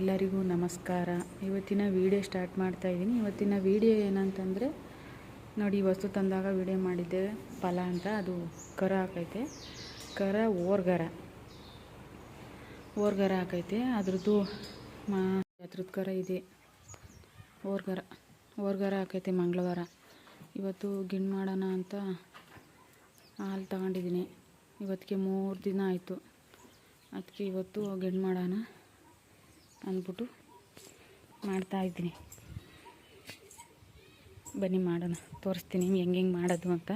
ಎಲ್ಲರಿಗೂ ನಮಸ್ಕಾರ. ಇವತ್ತಿನ ವೀಡಿಯೋ ಸ್ಟಾರ್ಟ್ ಮಾಡ್ತಾ ಇದ್ದೀನಿ. ಇವತ್ತಿನ ವೀಡಿಯೋ ಏನಂತಂದರೆ, ನೋಡಿ ವಸ್ತು ತಂದಾಗ ವೀಡಿಯೋ ಮಾಡಿದ್ದೆ, ಫಲ ಅಂತ, ಅದು ಕರ ಹಾಕೈತೆ. ಕರ ಓರ್ಗರ. ಓರ್ಗರ ಹಾಕೈತೆ. ಅದ್ರದ್ದು ಮಾ, ಅದ್ರದ್ದು ಕರ ಇದೆ. ಓರ್ಗರ. ಓರ್ಗರ ಹಾಕೈತೆ ಮಂಗಳವಾರ. ಇವತ್ತು ಗಿಣ್ ಮಾಡೋಣ ಅಂತ ಹಾಲು ತಗೊಂಡಿದ್ದೀನಿ. ಇವತ್ತಿಗೆ ಮೂರು ದಿನ ಆಯಿತು. ಅದಕ್ಕೆ ಇವತ್ತು ಗಿಣ್ ಮಾಡೋಣ. ಅಂದ್ಬಿಟ್ಟು ಮಾಡ್ತಾಯಿದ್ದೀನಿ ಬನ್ನಿ ಮಾಡೋಣ. ತೋರಿಸ್ತೀನಿ ಹೆಂಗೆ ಹೆಂಗೆ ಮಾಡೋದು ಅಂತ.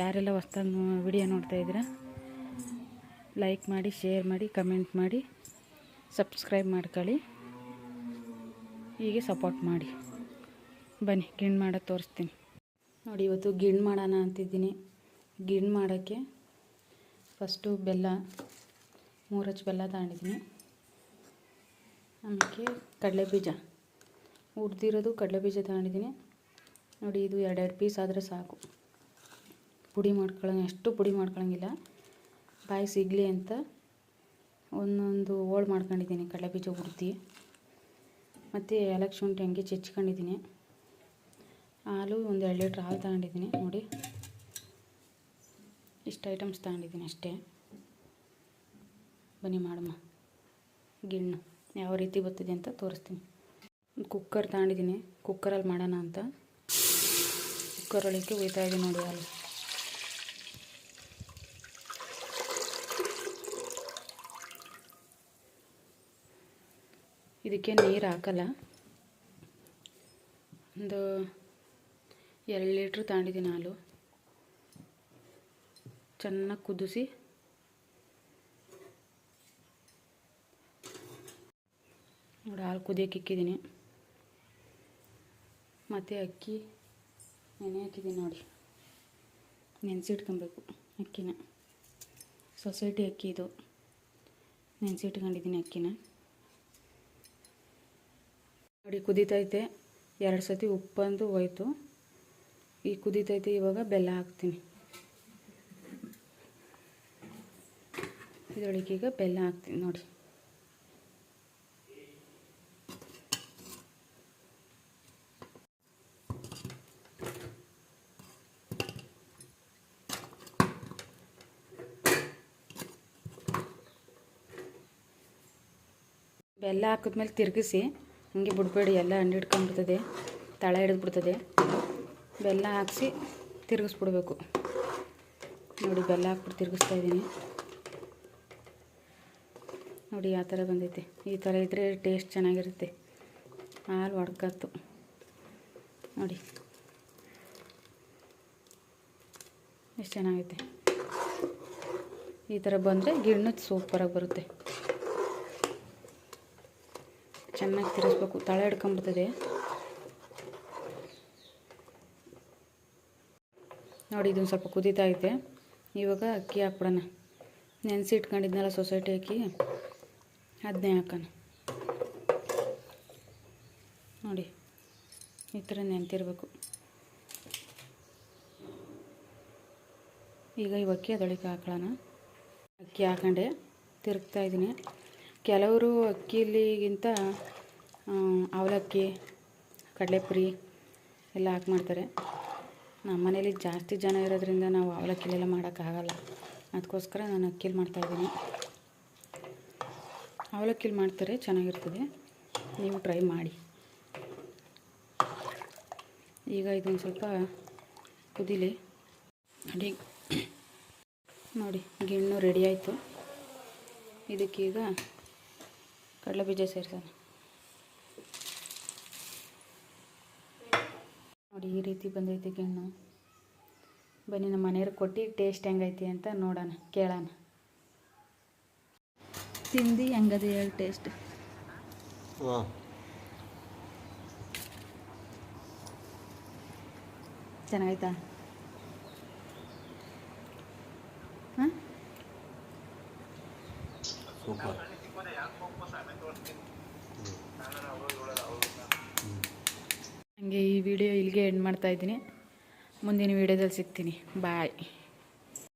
ಯಾರೆಲ್ಲ ಹೊಸ್ದಾಗಿ ವಿಡಿಯೋ ನೋಡ್ತಾ ಇದ್ದೀರಾ ಲೈಕ್ ಮಾಡಿ ಶೇರ್ ಮಾಡಿ ಕಮೆಂಟ್ ಮಾಡಿ ಸಬ್ಸ್ಕ್ರೈಬ್ ಮಾಡ್ಕೊಳ್ಳಿ. ಹೀಗೆ ಸಪೋರ್ಟ್ ಮಾಡಿ. ಬನ್ನಿ ಗಿಣ್ಣು ಮಾಡೋದು ತೋರಿಸ್ತೀನಿ. ನೋಡಿ, ಇವತ್ತು ಗಿಣ್ಣು ಮಾಡೋಣ ಅಂತಿದ್ದೀನಿ. ಗಿಣ್ಣು ಮಾಡೋಕ್ಕೆ ಫಸ್ಟು ಬೆಲ್ಲ, ಮೂರಚ್ಚು ಬೆಲ್ಲ ತಗೊಂಡಿದ್ದೀನಿ. ಆಮೇಲೆ ಕಡಲೆ ಬೀಜ ಹುರಿದಿರೋದು ಕಡಲೆ ಬೀಜ ತಗೊಂಡಿದ್ದೀನಿ. ನೋಡಿ, ಇದು ಎರಡೆರಡು ಪೀಸ್ ಆದರೆ ಸಾಕು. ಪುಡಿ ಮಾಡ್ಕೊಳ್ಳೋ ಅಷ್ಟು ಪುಡಿ ಮಾಡ್ಕೊಳಂಗಿಲ್ಲ. ಬಾಯಿ ಸಿಗಲಿ ಅಂತ ಒಂದೊಂದು ಹೋಳು ಮಾಡ್ಕೊಂಡಿದ್ದೀನಿ ಕಡಲೆ ಬೀಜ ಹುರಿದು. ಮತ್ತು ಏಲಕ್ಕಿ ಶುಂಠಿ ಹಂಗೆ ಚೆಚ್ಕೊಂಡಿದ್ದೀನಿ. ಹಾಲು ಒಂದು ಎರಡು ಲೀಟ್ರ್ ಹಾಲು ತಗೊಂಡಿದ್ದೀನಿ, ನೋಡಿ. ಇಷ್ಟು ಐಟಮ್ಸ್ ತಗೊಂಡಿದ್ದೀನಿ ಅಷ್ಟೇ. ಬನ್ನಿ ಮಾಡಮ್ಮ. ಗಿಣ್ಣು. ಯಾವ ರೀತಿ ಬರ್ತಿದೆ ಅಂತ ತೋರಿಸ್ತೀನಿ. ಕುಕ್ಕರ್ ತಗೊಂಡಿದ್ದೀನಿ. ಕುಕ್ಕರಲ್ಲಿ ಮಾಡೋಣ ಅಂತ. ಕುಕ್ಕರ್ ಒಳಗೆ ಒಯ್ತಾ ಇದೆ ನೋಡಿ ಅಲ್ಲಿ. ಇದಕ್ಕೆ ನೀರು ಹಾಕಲ್ಲ. ಒಂದು ಎರಡು ಲೀಟ್ರ್ ತಗೊಂಡಿದ್ದೀನಿ ಹಾಲು. ಚೆನ್ನಾಗಿ ಕುದಿಸಿ ನೋಡಿ, ಹಾಲು ಕುದಿಯೋಕೆ ಇಕ್ಕಿದ್ದೀನಿ. ಮತ್ತು ಅಕ್ಕಿ, ನೆನೆ ಹಾಕಿದ್ದೀನಿ ನೋಡಿ. ನೆನೆಸಿಟ್ಕೊಬೇಕು ಅಕ್ಕಿನ. ಸೊಸೈಟಿ ಅಕ್ಕಿ ಇದು. ನೆನೆಸಿಟ್ಕೊಂಡಿದ್ದೀನಿ ಅಕ್ಕಿನ. ನೋಡಿ, ಕುದೀತೈತೆ. ಎರಡು ಸತಿ ಉಪ್ಪಂದು ಹೋಯ್ತು. ಈ ಕುದೀತೈತೆ ಇವಾಗ ಬೆಲ್ಲ ಹಾಕ್ತೀನಿ. ಇದರೊಳಗೆ ಈಗ ಬೆಲ್ಲ ಹಾಕ್ತೀನಿ ನೋಡಿ. ಬೆಲ್ಲ ಹಾಕಿದ್ಮೇಲೆ ತಿರುಗಿಸಿ ಹಂಗೆ ಬಿಡಬೇಡಿ, ಎಲ್ಲ ಹಣ್ಣು ಹಿಡ್ಕೊಂಡ್ಬಿಡ್ತದೆ ತಳ ಹಿಡಿದ್ಬಿಡ್ತದೆ. ಬೆಲ್ಲ ಹಾಕಿಸಿ ತಿರುಗಿಸ್ಬಿಡ್ಬೇಕು. ನೋಡಿ, ಬೆಲ್ಲ ಹಾಕ್ಬಿಟ್ಟು ತಿರುಗಿಸ್ತಾ ಇದ್ದೀನಿ. ನೋಡಿ ಯಾವ ಥರ ಬಂದೈತೆ. ಈ ಥರ ಇದ್ದರೆ ಟೇಸ್ಟ್ ಚೆನ್ನಾಗಿರುತ್ತೆ. ಹಾಲು ಒಡ್ಕತ್ತು. ನೋಡಿ. ಎಷ್ಟು ಚೆನ್ನಾಗೈತೆ. ಈ ಥರ ಬಂದರೆ ಗಿಣ್ಣು ಸೂಪರಾಗಿ ಬರುತ್ತೆ. ಚೆನ್ನಾಗಿ ತಿರ್ಸ್ಬೇಕು. ತಳ ಹಿಡ್ಕೊಂಬಿಡ್ತದೆ. ನೋಡಿ, ಇದೊಂದು ಸ್ವಲ್ಪ ಕುದೀತಾ ಇದೆ ಇವಾಗ ಅಕ್ಕಿ ಹಾಕ್ಬಿಡೋಣ. ನೆನೆಸಿ ಇಟ್ಕೊಂಡಿದ್ನಲ್ಲ ಸೊಸೈಟಿ ಅಕ್ಕಿ. ಅದನ್ನೇ ಹಾಕೋಣ. ನೋಡಿ, ಈ ಥರ ನೆನ್ತಿರ್ಬೇಕು. ಈಗ ಇವು ಅಕ್ಕಿ ಅದೊಳಗೆ ಹಾಕೊಳ್ಳೋಣ. ಅಕ್ಕಿ ಹಾಕೊಂಡೆ ತಿರುಗ್ತಾ ಇದ್ದೀನಿ. ಕೆಲವರು ಅಕ್ಕಿಲಿಗಿಂತ ಅವಲಕ್ಕಿ, ಕಡಲೆಪುರಿ ಎಲ್ಲ ಹಾಕಿ ಮಾಡ್ತಾರೆ. ನಮ್ಮ ಮನೇಲಿ ಜಾಸ್ತಿ ಜನ ಇರೋದ್ರಿಂದ ನಾವು ಅವಲಕ್ಕಿಲೆಲ್ಲ ಮಾಡೋಕ್ಕಾಗಲ್ಲ ಅದಕ್ಕೋಸ್ಕರ ನಾನು ಅಕ್ಕಿಲಿ ಮಾಡ್ತಾಯಿದ್ದೀನಿ ಅವಲಕ್ಕಿಲಿ ಮಾಡ್ತಾರೆ, ಚೆನ್ನಾಗಿರ್ತದೆ. ನೀವು ಟ್ರೈ ಮಾಡಿ. ಈಗ ಇದೊಂದು ಸ್ವಲ್ಪ ಕುದಿಲಿ. ನೋಡಿ. ನೋಡಿ, ಗಿಣ್ಣು ರೆಡಿ ಆಯಿತು. ಇದಕ್ಕೀಗ ಕಡಲೆ ಬೀಜ ಸೇರಿಸೋಣ. ನೋಡಿ ಈ ರೀತಿ ಬಂದೈತಿ ಗಿಣ್ಣು ಬನ್ನಿ ನಮ್ಮ ಮನೆಯವ್ರು ಕೊಟ್ಟು ಟೇಸ್ಟ್ ಹೆಂಗೈತಿ ಅಂತ ನೋಡೋಣ ಕೇಳೋಣ. ತಿಂದು ಹೆಂಗದೆ ಹೇಳಿ ಟೇಸ್ಟ್ ಚೆನ್ನಾಗೈತಾ? ಹಾಂ? ಸೂಪರ್. ಹಂಗೆ ಈ ವಿಡಿಯೋ ಇಲ್ಲಿಗೆ ಎಂಡ್ ಮಾಡ್ತಾಯಿದ್ದೀನಿ ಮುಂದಿನ ವಿಡಿಯೋದಲ್ಲಿ ಸಿಗ್ತೀನಿ. ಬಾಯ್